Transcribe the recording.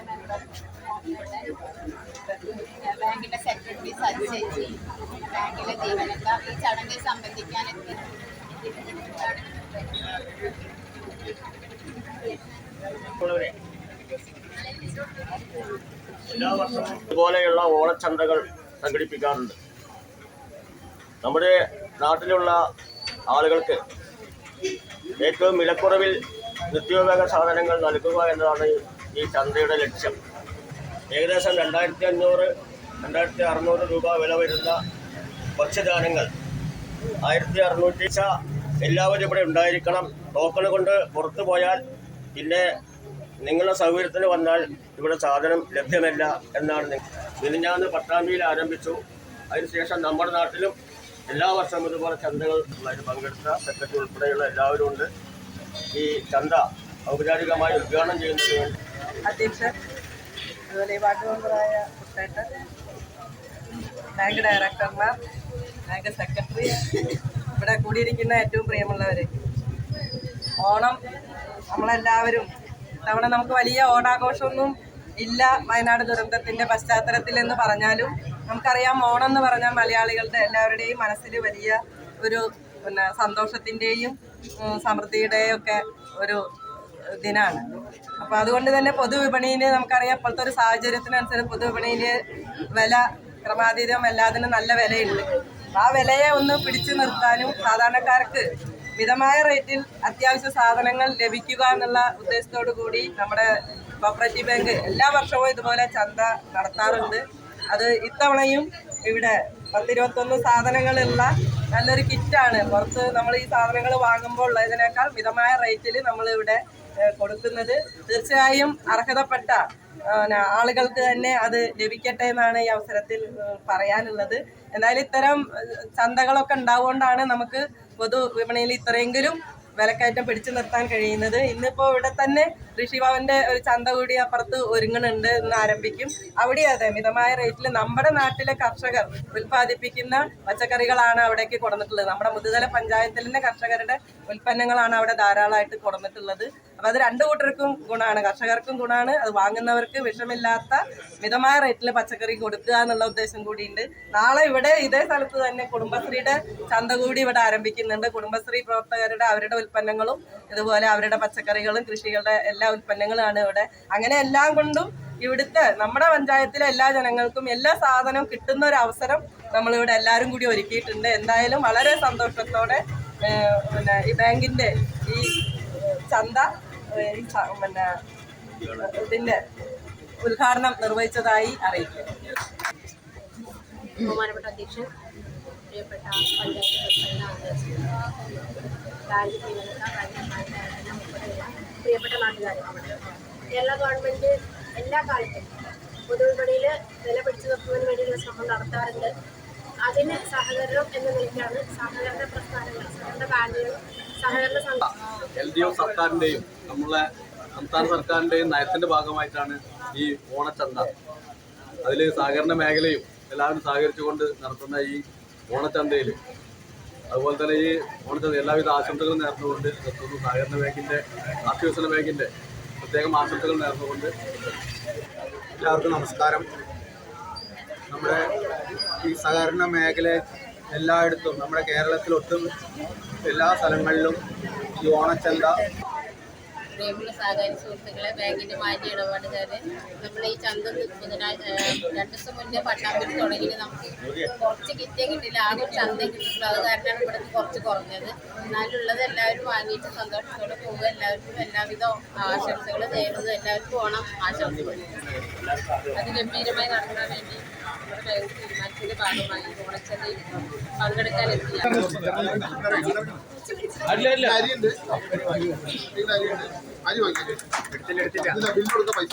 Member ബാങ്കിന്റെ secretary Saji ബാങ്കിലെ ജീവനക്കാർ ഈ ചടങ്ങിൽ സംബന്ധിക്കാൻ എല്ലാ വർഷവും ഇതുപോലെയുള്ള ഓണച്ചന്തകൾ സംഘടിപ്പിക്കാറുണ്ട്. നമ്മുടെ നാട്ടിലുള്ള ആളുകൾക്ക് ഏറ്റവും വിലക്കുറവിൽ നിത്യോപയോഗ സാധനങ്ങൾ നൽകുക എന്നതാണ് ഈ ചന്തയുടെ ലക്ഷ്യം. ഏകദേശം രണ്ടായിരത്തി അഞ്ഞൂറ് രണ്ടായിരത്തി അറുന്നൂറ് രൂപ വില വരുന്ന ഭക്ഷ്യധാന്യങ്ങൾ ആയിരത്തി അറുന്നൂറ്റി എല്ലാവരും ഇവിടെ ഉണ്ടായിരിക്കണം. ടോക്കൺ കൊണ്ട് പുറത്തു പോയാൽ പിന്നെ നിങ്ങളുടെ സൗകര്യത്തിന് വന്നാൽ ഇവിടെ സാധനം ലഭ്യമല്ല എന്നാണ് മിനിഞ്ഞാന്ന് പട്ടാമ്പിയിൽ ആരംഭിച്ചു. അതിനുശേഷം നമ്മുടെ നാട്ടിലും എല്ലാ വർഷവും ഇതുപോലെ ചന്തകൾ അതിൽ പങ്കെടുത്ത സെക്രട്ടറി ഉൾപ്പെടെയുള്ള എല്ലാവരും ഉണ്ട്. ഈ ചന്ത ഔപചാരികമായി ഉദ്ഘാടനം ചെയ്യുന്നതിന് അധ്യക്ഷൻ അതുപോലെ ഈ വാർഡ് മെമ്പറായ കുട്ടേട്ടൻ ബാങ്ക് ഡയറക്ടർമാർ ബാങ്ക് സെക്രട്ടറി ഇവിടെ കൂടിയിരിക്കുന്ന ഏറ്റവും പ്രിയമുള്ളവർ ഓണം നമ്മളെല്ലാവരും തവണ നമുക്ക് വലിയ ഓണാഘോഷമൊന്നും ഇല്ല വയനാട് ദുരന്തത്തിന്റെ പശ്ചാത്തലത്തിൽ എന്ന് പറഞ്ഞാലും നമുക്കറിയാം ഓണം എന്ന് പറഞ്ഞാൽ മലയാളികളുടെ എല്ലാവരുടെയും മനസ്സിൽ വലിയ ഒരു പിന്നെ സന്തോഷത്തിന്റെയും സമൃദ്ധിയുടെയും ഒക്കെ ഒരു ദിനാണ്. അപ്പോൾ അതുകൊണ്ട് തന്നെ പൊതുവിപണിയിൽ നമുക്കറിയാം ഇപ്പോഴത്തെ ഒരു സാഹചര്യത്തിനനുസരിച്ച് പൊതുവിപണിയിൽ വില ക്രമാതീതം എല്ലാത്തിനും നല്ല വിലയുണ്ട്. ആ വിലയെ ഒന്ന് പിടിച്ചു നിർത്താനും സാധാരണക്കാർക്ക് മിതമായ റേറ്റിൽ അത്യാവശ്യ സാധനങ്ങൾ ലഭിക്കുക എന്നുള്ള ഉദ്ദേശത്തോടു കൂടി നമ്മുടെ കോപ്പറേറ്റീവ് ബാങ്ക് എല്ലാ വർഷവും ഇതുപോലെ ചന്ത നടത്താറുണ്ട്. അത് ഇത്തവണയും ഇവിടെ പത്തിരുപത്തൊന്ന് സാധനങ്ങളുള്ള നല്ലൊരു കിറ്റാണ്. പുറത്ത് നമ്മൾ ഈ സാധനങ്ങൾ വാങ്ങുമ്പോൾ ഉള്ളതിനേക്കാൾ മിതമായ റേറ്റിൽ നമ്മൾ ഇവിടെ കൊടുക്കുന്നത്. തീർച്ചയായും അർഹതപ്പെട്ട ആളുകൾക്ക് തന്നെ അത് ലഭിക്കട്ടെ എന്നാണ് ഈ അവസരത്തിൽ പറയാനുള്ളത്. എന്തായാലും ഇത്തരം ചന്തകളൊക്കെ ഉണ്ടാവുകൊണ്ടാണ് നമുക്ക് പൊതു വിപണിയിൽ ഇത്രയെങ്കിലും വിലക്കയറ്റം പിടിച്ചു നിർത്താൻ കഴിയുന്നത്. ഇന്നിപ്പോ ഇവിടെ തന്നെ ഋഷിഭാവന്റെ ഒരു ചന്ത കൂടി അപ്പുറത്ത് ഒരുങ്ങുന്നുണ്ട് എന്ന് ആരംഭിക്കും. അവിടെ അതെ മിതമായ റേറ്റിൽ നമ്മുടെ നാട്ടിലെ കർഷകർ ഉൽപ്പാദിപ്പിക്കുന്ന പച്ചക്കറികളാണ് അവിടേക്ക് കൊടുത്തിട്ടുള്ളത് നമ്മുടെ മുതുതല പഞ്ചായത്തിലെ കർഷകരുടെ ഉൽപ്പന്നങ്ങളാണ് അവിടെ ധാരാളമായിട്ട് കൊടുത്തിട്ടുള്ളത് അപ്പൊ അത് രണ്ടു കൂട്ടർക്കും ഗുണമാണ് കർഷകർക്കും ഗുണമാണ് അത് വാങ്ങുന്നവർക്ക് വിഷമില്ലാത്ത മിതമായ റേറ്റിൽ പച്ചക്കറി കൊടുക്കുക എന്നുള്ള ഉദ്ദേശം കൂടിയുണ്ട്. നാളെ ഇവിടെ ഇതേ സ്ഥലത്ത് തന്നെ കുടുംബശ്രീയുടെ ചന്ത കൂടി ഇവിടെ ആരംഭിക്കുന്നുണ്ട്. കുടുംബശ്രീ പ്രവർത്തകരുടെ അവരുടെ ഉൽപ്പന്നങ്ങളും ഇതുപോലെ അവരുടെ പച്ചക്കറികളും കൃഷികളുടെ എല്ലാ ഉൽപ്പന്നങ്ങളുമാണ് ഇവിടെ. അങ്ങനെ എല്ലാം കൊണ്ടും ഇവിടുത്തെ നമ്മുടെ പഞ്ചായത്തിലെ എല്ലാ ജനങ്ങൾക്കും എല്ലാ സാധനവും കിട്ടുന്ന ഒരു അവസരം നമ്മളിവിടെ എല്ലാവരും കൂടി ഒരുക്കിയിട്ടുണ്ട്. എന്തായാലും വളരെ സന്തോഷത്തോടെ പിന്നെ ഈ ബാങ്കിന്റെ ഈ ചന്ത പിന്നെ ഇതിന്റെ ഉദ്ഘാടനം നിർവഹിച്ചതായി അറിയിക്കുന്നു. ബഹുമാനപ്പെട്ട അധ്യക്ഷൻ പ്രിയപ്പെട്ട പഞ്ചായത്ത് പ്രിയപ്പെട്ട നാട്ടുകാരെ കേരള ഗവൺമെന്റ് എല്ലാ കാലത്തും പൊതുവിപണിയിൽ വില പിടിച്ചു നിർത്തുന്നതിന് വേണ്ടിയുള്ള ശ്രമം നടത്താറുണ്ട്. അതിന് സഹകരണം എന്ന നിലയ്ക്കാണ് സഹകരണ പ്രസ്ഥാനങ്ങൾ സഹകരണ ബാങ്കുകൾ സഹകരണ സംഘം എൽ ഡി എഫ് സർക്കാരിന്റെയും നമ്മളെ സംസ്ഥാന സർക്കാരിന്റെയും നയത്തിന്റെ ഭാഗമായിട്ടാണ് ഈ ഓണച്ചന്ത. അതിൽ സഹകരണ മേഖലയും എല്ലാവരും സഹകരിച്ചുകൊണ്ട് നടത്തുന്ന ഈ ഓണച്ചന്തയിൽ അതുപോലെ തന്നെ ഈ ഓണച്ചന്ത എല്ലാവിധ ആശംസകളും നേർന്നുകൊണ്ട് നിർത്തുന്നു. സഹകരണ ബാങ്കിന്റെ കാർഷിക വികസന ബാങ്കിന്റെ പ്രത്യേകം ആശംസകൾ നേർന്നുകൊണ്ട് എല്ലാവർക്കും നമസ്കാരം. നമ്മുടെ ഈ സഹകരണ മേഖല എല്ലായിടത്തും നമ്മുടെ കേരളത്തിലൊട്ടും എല്ലാ സ്ഥലങ്ങളിലും ഈ ഓണച്ചന്ത പ്രിയമുള്ള സഹകാരി സുഹൃത്തുക്കളെ ബാങ്കിന്റെ മാറ്റി ഇടപാടുകാര് നമ്മൾ ഈ ചന്ത ബുധനാഴ്ച രണ്ടു ദിവസം മുന്നേ പട്ടാമ്പിൽ തുടങ്ങി നമുക്ക് കുറച്ച് കിറ്റേ കിട്ടില്ല ഒരു ചന്ത കിട്ടിയിട്ടുള്ളൂ. അത് കാരണമാണ് ഇവിടുത്തെ കുറച്ച് കുറഞ്ഞത്. എന്നാലുള്ളത് എല്ലാവരും വാങ്ങിയിട്ട് സന്തോഷത്തോടെ പോവുക. എല്ലാവർക്കും എല്ലാവിധ ആശംസകൾ നേരുന്നു എല്ലാവർക്കും ഓണം ആശംസകൾ അത് ഗംഭീരമായി നടത്താൻ വേണ്ടി നമ്മുടെ ബാങ്ക് തീരുമാനത്തിന്റെ ഭാഗമായി ഓണച്ചന്തയിൽ പങ്കെടുക്കാൻ എത്തിയ അരിയുണ്ട്. അരി വാങ്ങിയില്ലേ ബില്ല് കൊടുത്ത പൈസ